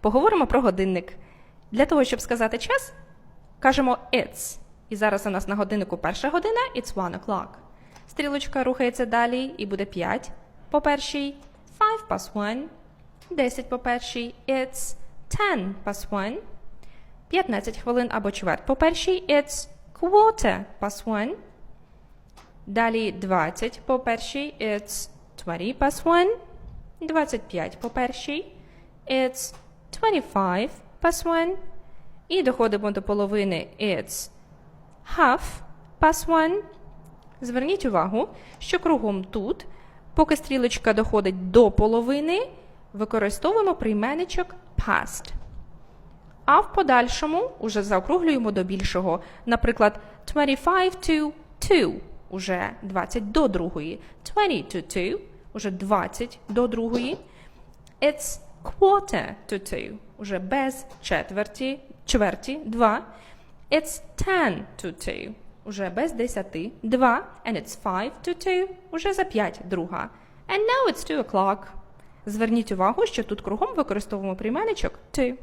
Поговоримо про годинник. Для того, щоб сказати час, кажемо it's. І зараз у нас на годиннику перша година, it's one o'clock. Стрілочка рухається далі і буде 5 по першій, 5 past 1, 10 по першій, it's 10 past 1, 15 хвилин або чверть по першій, it's quarter past 1, Далі 20 по першій, it's 20 past 1. 25 по першій, it's 25 past 1. І доходимо до половини, it's half past 1. Зверніть увагу, що кругом тут, поки стрілочка доходить до половини, використовуємо прийменничок past. А в подальшому уже заокруглюємо до більшого. Наприклад, 25 to 2 уже 20 до другої. 20 to 2 уже 20 до другої. It's quarter to two, уже без четверті, чверті два. It's ten to two, уже без десяти два. And it's five to two, уже за п'ять, друга. And now it's two o'clock. Зверніть увагу, що тут кругом використовуємо прийменничок to.